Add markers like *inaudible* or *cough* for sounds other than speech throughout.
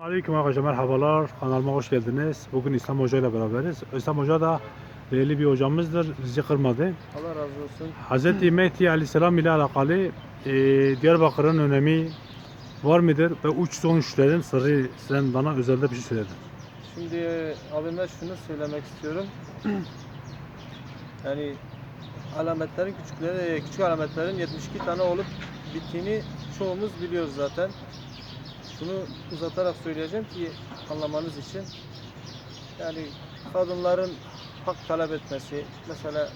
Aleyküm arkadaşlar merhabalar kanalıma hoş geldiniz. Bugün İslam Hoca ile beraberiz. İslam Hoca da değerli bir hocamızdır. Bizi kırmadı. Allah razı olsun. Hz. Mehdi Aleyhisselam ile alakalı e, Diyarbakır'ın önemi var mıdır? Ve uç sonuçların sırrı sen bana özelde bir şey söyledin. Şimdi abime şunu söylemek istiyorum. *clears throat* yani alametlerin küçükleri, küçük alametlerin 72 tane olup bittiğini çoğumuz biliyoruz zaten. Şunu uzatarak söyleyeceğim ki anlamanız için. Yani kadınların hak talep etmesi, mesela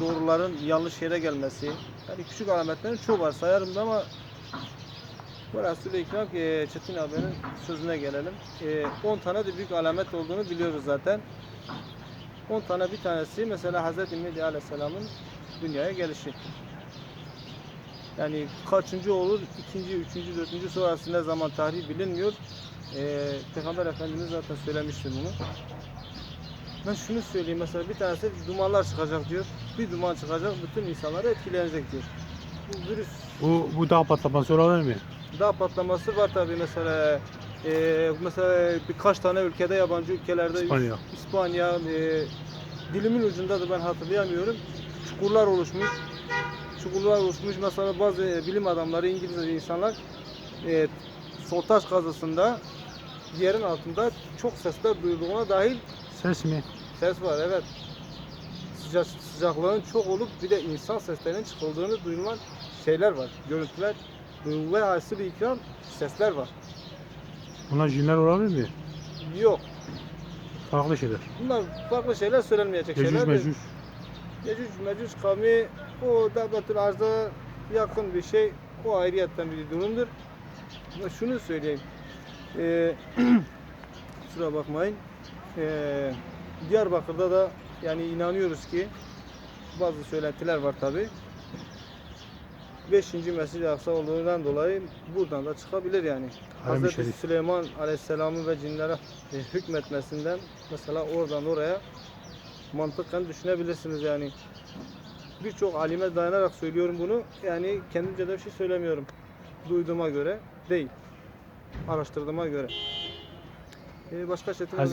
doğruların yanlış yere gelmesi, yani küçük alametlerin çoğu var sayarım da ama bu Resul-i İkram e, Çetin abinin sözüne gelelim. E, 10 tane de büyük alamet olduğunu biliyoruz zaten. 10 tane bir tanesi mesela Hz. Mehdi Aleyhisselam'ın dünyaya gelişi. Yani kaçıncı olur, ikinci, üçüncü, dördüncü sonrası ne zaman tarihi bilinmiyor. E, Peygamber Efendimiz zaten söylemiştir bunu. Ben şunu söyleyeyim mesela bir tanesi dumanlar çıkacak diyor. Bir duman çıkacak bütün insanları etkileyecek diyor. Bu virüs Bu, bu dağ patlaması olabilir mi? Dağ patlaması var tabi mesela e, mesela birkaç tane ülkede yabancı ülkelerde İspanya. İspanya e, dilimin ucunda da ben hatırlayamıyorum çukurlar oluşmuş çukurlar oluşmuş mesela bazı e, bilim adamları İngiliz insanlar e, soltaş kazısında yerin altında çok sesler duyulduğuna dahil Ses mi? ses var evet Sıcak, sıcaklığın çok olup bir de insan seslerinin çıkıldığını duyulan şeyler var görüntüler ve hasıl ikram sesler var Bunlar cinler olabilir mi? yok Farklı şeyler. bunlar farklı şeyler söylenmeyecek Yecüc şeyler mecüc. Yecüc Mecüc kavmi o Dabbetul Arz'a yakın bir şey. O ayrıyetten bir durumdur. Ama şunu söyleyeyim. Ee, *clears throat* kusura bakmayın. Ee, Diyarbakır'da da yani inanıyoruz ki bazı söylentiler var tabi. 5. Mescid-i Aksa olduğundan dolayı buradan da çıkabilir yani. Harem-i Hazreti Şerif. Süleyman Aleyhisselam'ın ve cinlere e, hükmetmesinden mesela oradan oraya mantıken düşünebilirsiniz yani. Birçok alime dayanarak söylüyorum bunu. Yani kendimce de bir şey söylemiyorum. Duyduğuma göre değil. Araştırdığıma göre. Ee, başka abi? Hz.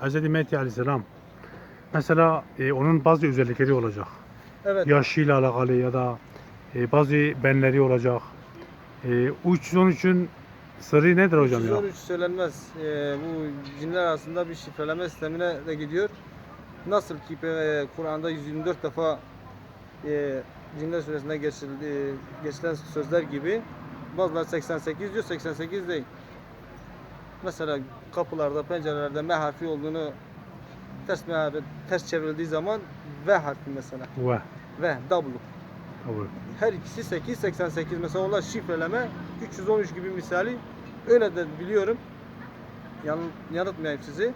Hz. Mehdi Aleyhisselam mesela e, onun bazı özellikleri olacak. Evet. yaşıyla alakalı ya da e, bazı benleri olacak. E, uç sonuçun sırrı nedir hocam ya? 313 söylenmez. Ee, bu cinler arasında bir şifreleme sistemine de gidiyor. Nasıl ki e, Kur'an'da 124 defa e, cinler suresinde geçildi, geçilen sözler gibi bazıları 88 diyor 88 değil. Mesela kapılarda, pencerelerde M harfi olduğunu ters, harfi- ters çevrildiği zaman V harfi mesela. Ve. V, W. Kabul. Her ikisi 8, 88. Mesela onlar şifreleme 313 gibi misali. Öyle de biliyorum. Yan, yanıltmayayım sizi.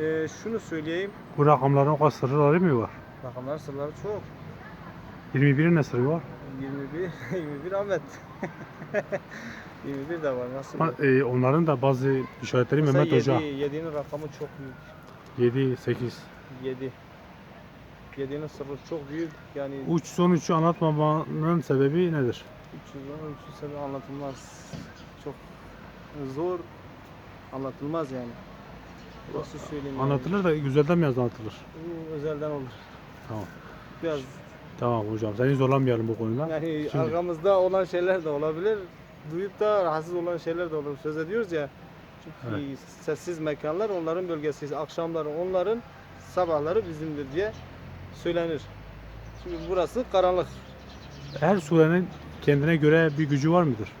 Ee, şunu söyleyeyim. Bu rakamların o kadar sırları mı var? Rakamlar sırları çok. 21'in ne sırrı var? 21, 21 *laughs* Ahmet. *laughs* 21 de var nasıl? Ama, e, onların da bazı işaretleri Mesela Mehmet Hoca. 7, 7'nin rakamı çok büyük. 7, 8. 7. 7'nin sırrı çok büyük. Yani Uç sonucu anlatmamanın sebebi nedir? 313 sebebi anlatılmaz. Çok zor anlatılmaz yani. Nasıl söyleyeyim? Anlatılır da güzelden mi anlatılır? Bu özelden olur. Tamam. Biraz Tamam hocam seni zorlamayalım bu konuda. yani Şimdi- arkamızda olan şeyler de olabilir. Duyup da rahatsız olan şeyler de olur. Söz ediyoruz ya. Çünkü sessiz mekanlar onların bölgesi. Akşamları onların, sabahları bizimdir diye söylenir. Şimdi burası karanlık. Her surenin kendine göre bir gücü var mıdır?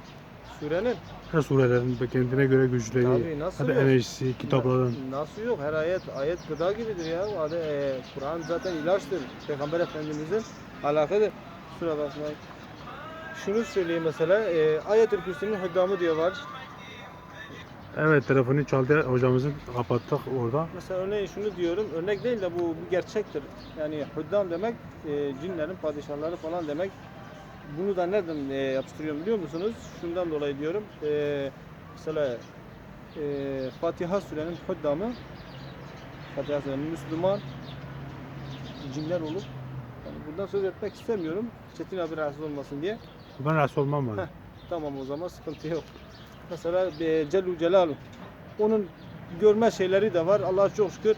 Surenin. Her surelerin kendine göre güçleri, Tabii nasıl hadi yok? enerjisi, kitapların. Na- Nasıl yok? Her ayet ayet gıda gibidir ya. Hadi, e, Kur'an zaten ilaçtır. Peygamber Efendimizin alakadır. Şuna bakmayın. Şunu söyleyeyim mesela. E, Ayet-ül Kürsü'nün hüddamı diyor var. Evet telefonu çaldı hocamızın kapattık orada. Mesela örneğin şunu diyorum. Örnek değil de bu, bu gerçektir. Yani hüddam demek e, cinlerin padişahları falan demek. Bunu da nereden e, yapıştırıyorum biliyor musunuz? Şundan dolayı diyorum. E, mesela e, Fatiha Sure'nin hüddamı Fatiha Sure'nin Müslüman cinler olup yani bundan söz etmek istemiyorum. Çetin abi rahatsız olmasın diye. Ben rahatsız olmam ben. Heh. Tamam o zaman sıkıntı yok. Mesela e, Cellu Celalu. Onun görme şeyleri de var. Allah'a çok şükür.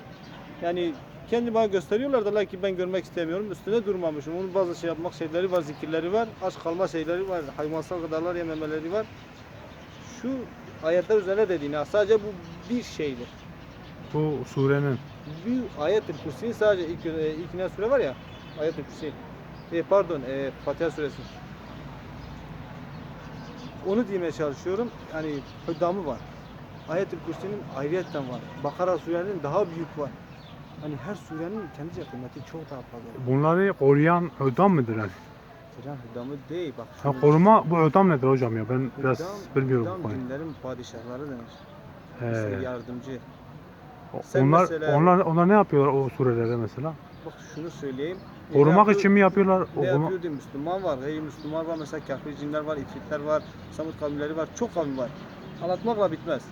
Yani kendi bana gösteriyorlar da lakin ben görmek istemiyorum. Üstüne durmamışım. Onun bazı şey yapmak şeyleri var, zikirleri var. Aç kalma şeyleri var. Hayvansal gıdalar yememeleri var. Şu ayetler üzerine dediğin ha, sadece bu bir şeydir. Bu surenin Bir ayet-i kürsi sadece ilk, e, ilk ne sure var ya ayet-i kürsi. E, pardon e, Fatiha suresi. Onu demeye çalışıyorum. Yani hüddamı var. Ayet-i Kürsi'nin ayrıyetten var. Bakara surenin daha büyük var. Hani her surenin kendince kıymeti çok daha fazla. bunları koruyan ödam mıdır yani? Hocam hüddamı değil bak. Ha, şunu- koruma bu ödam nedir hocam ya? Ben biraz bilmiyorum bu hüddam konuyu. dinlerin padişahları denir. He. İşte yardımcı. sen Onlar, mesela- onlar, onlar ne yapıyorlar o surelerde mesela? Bak şunu söyleyeyim. Korumak için mi yapıyorlar? Ne Okuma- yapıyor diye Müslüman var, gayri Müslüman var, mesela kafir cinler var, ifritler var, samut kavimleri var, çok kavim var. Anlatmakla bitmez.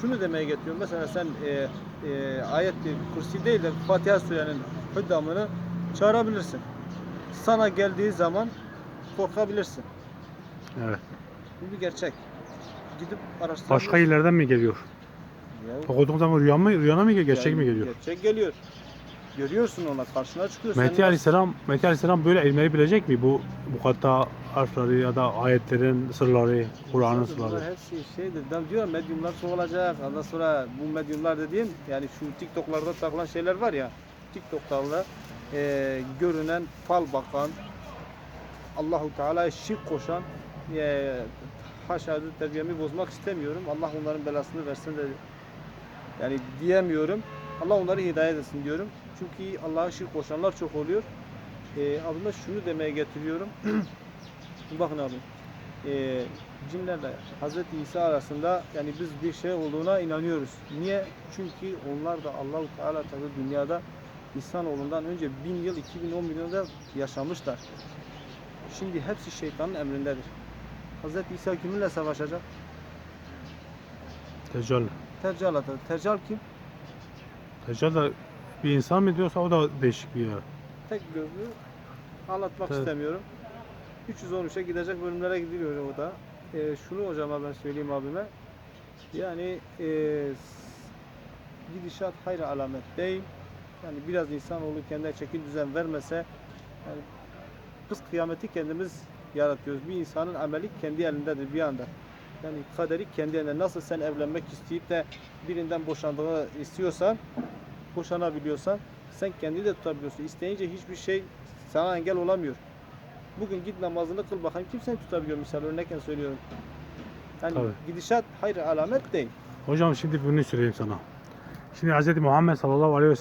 Şunu demeye getiriyorum, mesela sen e, e, ayet kursi değil de Fatiha surenin hüddamını çağırabilirsin. Sana geldiği zaman korkabilirsin. Evet. Bu bir gerçek. Gidip araştırabilirsin. Başka illerden mi geliyor? Ya, Okuduğum zaman rüya mı, rüyana mı geliyor, gerçek yani mi geliyor? Gerçek geliyor. Görüyorsun ona, karşına çıkıyor. Mehdi Aleyhisselam, Mehdi Aleyhisselam böyle ilmeği bilecek mi? Bu mukatta harfleri ya da ayetlerin sırları, Kur'an'ın sırları. hepsi şeydir. Ben diyorum medyumlar çoğalacak. Ondan sonra bu medyumlar dediğim yani şu TikTok'larda takılan şeyler var ya. TikTok'larda eee, görünen fal bakan Allahu Teala'ya şirk koşan eee haşa terbiyemi bozmak istemiyorum. Allah onların belasını versin de yani diyemiyorum. Allah onları hidayet etsin diyorum. Çünkü Allah'a şirk koşanlar çok oluyor. Eee abime şunu demeye getiriyorum. *clears throat* Bakın abi. Eee cinlerle Hazreti İsa arasında yani biz bir şey olduğuna inanıyoruz. Niye? Çünkü onlar da Allahu Teala tabi dünyada insanoğlundan önce bin yıl 2010 milyonda yaşamışlar. Şimdi hepsi şeytanın emrindedir. Hazreti İsa kiminle savaşacak? Teccal. Tercal atar. Tercal kim? Teccal da bir insan mı diyorsa o da değişik bir yer. Tek gözlü. Anlatmak Evet. istemiyorum. 313'e gidecek bölümlere gidiyor o da. Ee, şunu hocama ben söyleyeyim abime. Yani e, s- gidişat hayra alamet değil. Yani biraz insanoğlu kendine çeki düzen vermese yani biz kıyameti kendimiz yaratıyoruz. Bir insanın ameli kendi elindedir bir anda. Yani kaderi kendi elinde. Nasıl sen evlenmek isteyip de birinden boşandığını istiyorsan, boşanabiliyorsan sen kendini de tutabiliyorsun. İsteyince hiçbir şey sana engel olamıyor. Bugün git namazını kıl bakayım kim seni tutabiliyor misal örnekken söylüyorum. Yani Tabii. gidişat hayır alamet değil. Hocam şimdi bunu söyleyeyim sana. Şimdi Hz. Muhammed sallallahu aleyhi ve